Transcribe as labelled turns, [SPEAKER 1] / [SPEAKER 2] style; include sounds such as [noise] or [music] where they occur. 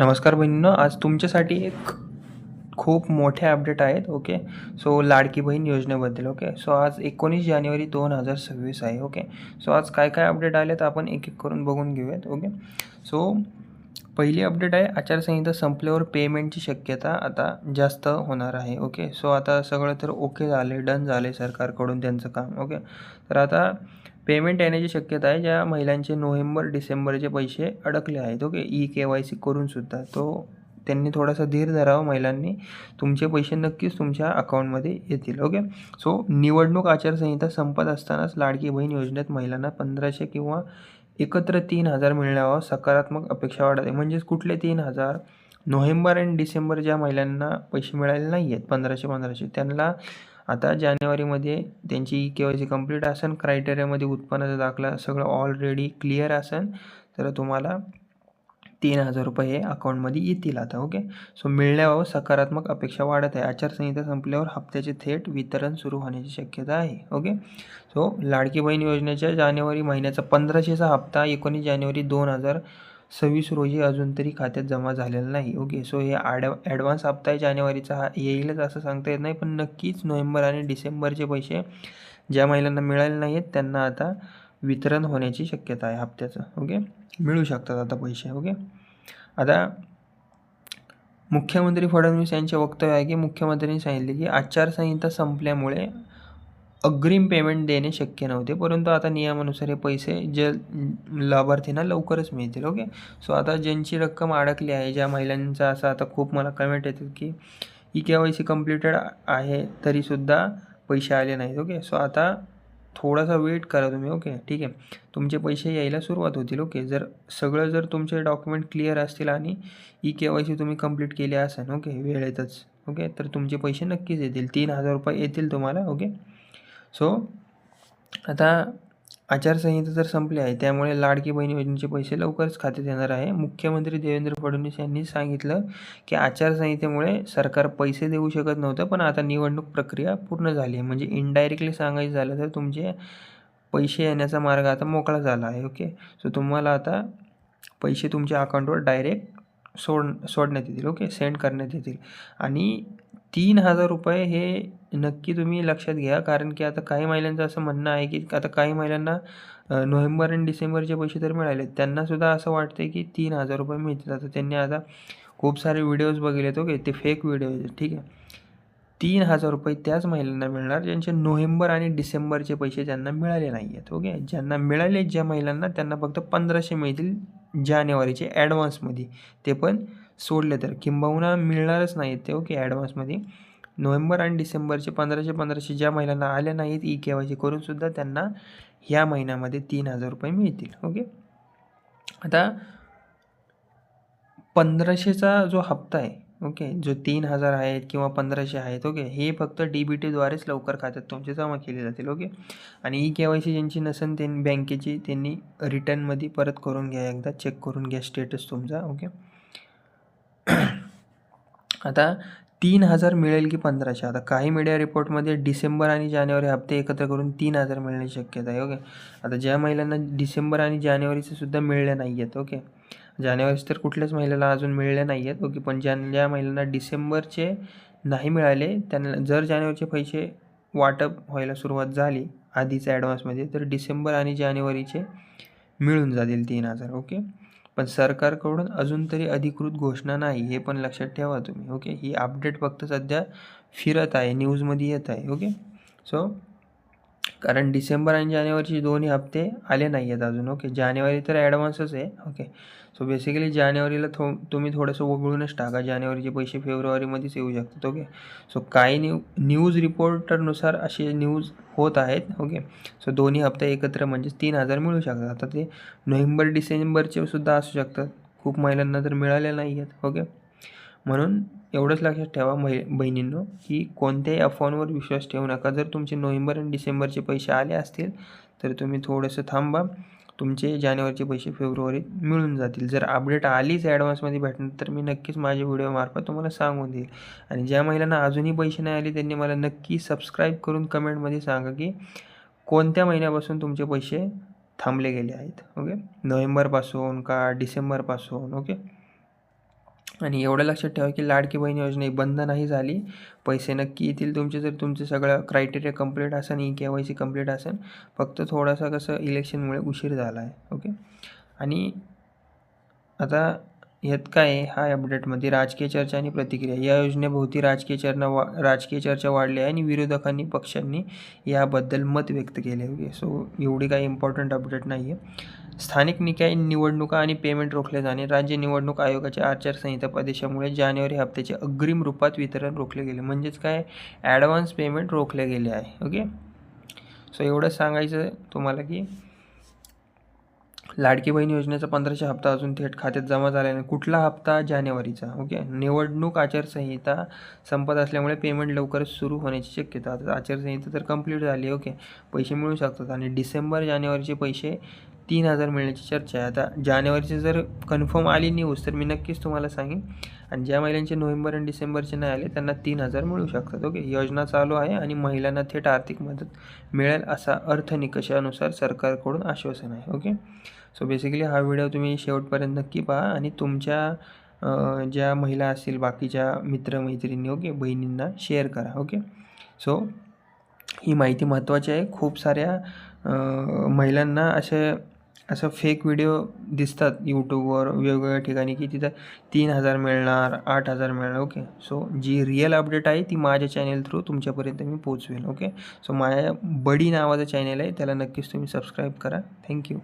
[SPEAKER 1] नमस्कार बहिणीनं आज तुमच्यासाठी एक खूप मोठे अपडेट आहेत ओके सो लाडकी बहीण योजनेबद्दल ओके सो आज एकोणीस जानेवारी दोन हजार सव्वीस आहे ओके सो आज काय काय अपडेट आले तर आपण एक एक करून बघून घेऊयात ओके सो पहिली अपडेट आहे आचारसंहिता संपल्यावर पेमेंटची शक्यता आता जास्त होणार आहे ओके सो आता सगळं तर ओके झाले डन झाले सरकारकडून त्यांचं काम ओके तर आता पेमेंट येण्याची शक्यता आहे ज्या महिलांचे नोव्हेंबर डिसेंबरचे पैसे अडकले आहेत. Okay? E K Y C करूनसुद्धा तो त्यांनी थोडासा धीर धरावा महिलांनी. तुमचे पैसे नक्कीच तुमच्या अकाउंटमध्ये येतील. ओके? सो निवडणूक आचारसंहिता संपत असतानाच लाडकी बहीण योजनेत महिलांना पंधराशे किंवा एकत्र तीन हजार मिळण्यावर सकारात्मक अपेक्षा वाढत. आहे म्हणजेच कुठले तीन हजार? नोव्हेंबर अँड डिसेंबर ज्या महिलांना पैसे मिळाले नाही आहेत पंधराशे पंधराशे त्यांना आता जानेवारीमध्ये त्यांची के वाय सी कंप्लीट असेल क्रायटेरियामध्ये उत्पन्नाचा दाखला सगळं ऑलरेडी क्लिअर असेल तर तुम्हाला तीन हजार रुपये हे अकाउंटमध्ये येतील आता ओके सो मिळण्याबाबत सकारात्मक अपेक्षा वाढत आहे. आचारसंहिता संपल्यावर हप्त्याचे थेट वितरण सुरू होण्याची शक्यता आहे ओके सो लाडकी बहीण योजनेच्या जानेवारी महिन्याचा पंधराशेचा हप्ता एकोणीस जानेवारी दोन हजार सव्वीस रोजी अजून तरी खात्यात जमा झालेला नाही. ओके सो हे ॲड ॲडव्हान्स हप्ता आहे जानेवारीचा. हा येईलच असं सांगता येत नाही पण नक्कीच नोव्हेंबर आणि डिसेंबरचे पैसे ज्या महिलांना मिळाले नाही आहेत त्यांना आता वितरण होण्याची शक्यता आहे हप्त्याचं. ओके? मिळू शकतात आता पैसे. ओके? आता मुख्यमंत्री फडणवीस यांचे वक्तव्य आहे की मुख्यमंत्र्यांनी सांगितले की आचारसंहिता संपल्यामुळे अग्रिम पेमेंट देणे शक्य नव्हते. परंतु आता नियमानुसार हे पैसे जे लाभार्थींना लवकरच मिळतील ओके सो आता ज्यांची रक्कम अडकली आहे ज्या महिलांचा असं आता खूप मला कमेंट येतात की E K Y C completed आहे तरीसुद्धा पैसे आले नाहीत ओके सो आता थोडासा वेट करा तुम्ही ओके ठीक आहे? तुमचे पैसे यायला सुरुवात होतील ओके जर सगळं जर तुमचे डॉक्युमेंट क्लिअर असतील आणि ई के वाय सी तुम्ही कंप्लीट केले असेल ओके वेळेतच ओके तर तुमचे पैसे नक्कीच येतील. तीन हजार रुपये येतील तुम्हाला ओके सो आता आचारसंहिता जर संपली आहे. त्यामुळे लाडकी बहीण योजनेचे पैसे लवकरच खात्यात येणार आहे. मुख्यमंत्री देवेंद्र फडणवीस यांनी सांगितलं की आचारसंहितेमुळे सरकार पैसे देऊ शकत नव्हतं पण आता निवडणूक प्रक्रिया पूर्ण झाली आहे. म्हणजे इनडायरेक्टली सांगायचं झालं तर तुमचे पैसे येण्याचा मार्ग आता मोकळा झाला आहे ओके सो तुम्हाला आता पैसे तुमच्या अकाउंटवर डायरेक्ट सोड सोडण्यात येतील ओके सेंड करण्यात येतील. आणि तीन हजार रुपये हे नक्की तुम्ही लक्षात घ्या. कारण की आता काही महिलांचं असं म्हणणं आहे की आता काही महिलांना नोव्हेंबर आणि डिसेंबरचे पैसे तर मिळाले त्यांनासुद्धा असं वाटतं की तीन हजार रुपये मिळतील. आता त्यांनी आता खूप सारे व्हिडिओज बघितलेत. ओके ते फेक व्हिडिओ ठीक आहे. तीन हजार रुपये त्याच महिलांना मिळणार ज्यांचे नोव्हेंबर आणि डिसेंबरचे पैसे ज्यांना मिळाले नाही आहेत ओके ज्यांना मिळाले ज्या महिलांना त्यांना फक्त पंधराशे मिळतील जानेवारीचे ॲडव्हान्समध्ये ते पण सोडले तर. किंबहुना मिळणारच नाहीत ते ओके ॲडव्हान्समध्ये नोव्हेंबर आणि डिसेंबरचे पंधराशे पंधराशे ज्या महिलांना आल्या नाहीत ई के वाय सी करूनसुद्धा त्यांना ह्या महिन्यामध्ये तीन हजार रुपये मिळतील ओके. आता पंधराशेचा जो हप्ता आहे ओके जो तीन हजार आहेत किंवा पंधराशे आहेत ओके हे फक्त डी बी टीद्वारेच लवकर खात्यात तुमचे जमा केले जातील ओके. आणि ई के वाय सी ज्यांची नसेल त्यांनी बँकेची त्यांनी रिटर्नमध्ये परत करून घ्या एकदा चेक करून घ्या स्टेटस तुमचा ओके. [clears throat] आता तीन हजार मिळेल की पंधराशे? आता काही मीडिया रिपोर्टमध्ये डिसेंबर आणि जानेवारी हप्ते एकत्र करून तीन हजार मिळण्याची शक्यता आहे ओके? आता ज्या महिलांना डिसेंबर आणि जानेवारीचे सुद्धा मिळले नाही आहेत ओके? जानेवारीचे तर कुठल्याच महिलेला अजून मिळले नाही आहेत ओके? पण ज्या ज्या महिलांना डिसेंबरचे नाही मिळाले त्यांना जर जानेवारीचे पैसे वाटप व्हायला सुरुवात झाली आधीच ॲडव्हान्समध्ये तर डिसेंबर आणि जानेवारीचे मिळून जातील तीन हजार ओके? पण सरकारकडून अजून तरी अधिकृत घोषणा नाही हे पण लक्षात ठेवा तुम्ही ओके ही अपडेट फक्त सध्या फिरत आहे न्यूजमध्ये येत आहे ओके सो कारण डिसेंबर आणि जानेवारीचे दोन्ही हप्ते आले नाही आहेत अजून ओके जानेवारी तर ॲडव्हान्सच आहे ओके सो बेसिकली जानेवारीला थो तुम्ही थोडंसं वगळूनच टाका. जानेवारीचे पैसे फेब्रुवारीमध्येच येऊ शकतात ओके सो काही न्यू न्यूज रिपोर्टरनुसार असे न्यूज होत आहेत ओके सो दोन्ही हप्ते एकत्र म्हणजेच तीन हजार मिळू शकतात. आता ते नोव्हेंबर डिसेंबरचे सुद्धा असू शकतात. खूप महिलांना तर मिळाले नाही आहेत ओके म्हणून एवढंच लक्षात ठेवा महि बहिणींनो की कोणत्याही अफवांवर विश्वास ठेवू नका. जर तुमचे नोव्हेंबर आणि डिसेंबरचे पैसे आले असतील तर तुम्ही थोडंसं थांबा. तुमचे जानेवारीचे पैसे फेब्रुवारीत मिळून जातील. जर अपडेट आलीच ॲडव्हान्समध्ये भेटणार तर मी नक्कीच माझ्या व्हिडिओमार्फत तुम्हाला सांगून देईल. आणि ज्या महिलांना अजूनही पैसे नाही आले त्यांनी मला नक्की सबस्क्राईब करून कमेंटमध्ये सांगा की कोणत्या महिन्यापासून तुमचे पैसे थांबले गेले आहेत. ओके नोव्हेंबरपासून का डिसेंबरपासून? ओके आणि एवढं लक्षात ठेवा की लाडकी बहीण योजना ही बंद नाही झाली. पैसे नक्की येतील तुमचे जर तुमचं सगळं क्रायटेरिया कंप्लीट असेल E K Y C complete असेल फक्त थोडासा कसं इलेक्शनमुळे उशीर झाला आहे ओके आणि आता ह्यात काय आहे? हा अपडेटमध्ये राजकीय चर्चा आणि प्रतिक्रिया. या योजनेभोवती राजकीय चर्चा वा राजकीय चर्चा वाढली आहे आणि विरोधकांनी पक्षांनी याबद्दल मत व्यक्त केले ओके सो एवढी काही इम्पॉर्टंट अपडेट नाही आहे स्थानिक निकाय निवडणुका आणि पेमेंट रोखले जाणे. राज्य निवडणूक आयोगाच्या आचारसंहिता प्रदेशामुळे जानेवारी हप्त्याचे अग्रिम रूपात वितरण रोखले गेले. म्हणजेच काय? ॲडव्हान्स पेमेंट रोखले गेले आहे. ओके सो एवढंच सांगायचं तुम्हाला की लाडकी बहीण योजनेचा पंधराशे हप्ता अजून थेट खात्यात जमा झाला नाही कुठला हप्ता? जानेवारीचा. ओके निवडणूक आचारसंहिता संपत असल्यामुळे पेमेंट लवकरच सुरू होण्याची शक्यता. आता आचारसंहिता तर कंप्लीट झाली. ओके पैसे मिळू शकतात आणि डिसेंबर जानेवारीचे पैसे तीन हजार मिळण्याची चर्चा आहे. आता जानेवारीची जर कन्फर्म आली न्यूज तर मी नक्कीच तुम्हाला सांगेन. आणि ज्या महिलांचे नोव्हेंबर आणि डिसेंबरचे नाही आले त्यांना तीन हजार मिळू शकतात ओके योजना चालू आहे आणि महिलांना थेट आर्थिक मदत मिळेल असा अर्थ निकषानुसार सरकारकडून आश्वासन आहे ओके सो बेसिकली हा व्हिडिओ तुम्ही शेवटपर्यंत नक्की पहा आणि तुमच्या ज्या महिला असतील बाकीच्या मित्रमैत्रिणी ओके बहिणींना शेअर करा ओके सो ही माहिती महत्त्वाची आहे. खूप साऱ्या महिलांना असे असं फेक व्हिडिओ दिसतात यूट्यूबवर वेगवेगळ्या ठिकाणी की तिथं तीन हजार मिळणार आठ हजार मिळणार ओके सो जी रिअल अपडेट आहे ती माझ्या चॅनेल थ्रू तुमच्यापर्यंत मी पोचवेन ओके सो माझ्या बडी नावाचं चॅनल आहे त्याला नक्कीच तुम्ही सबस्क्राईब करा. थँक्यू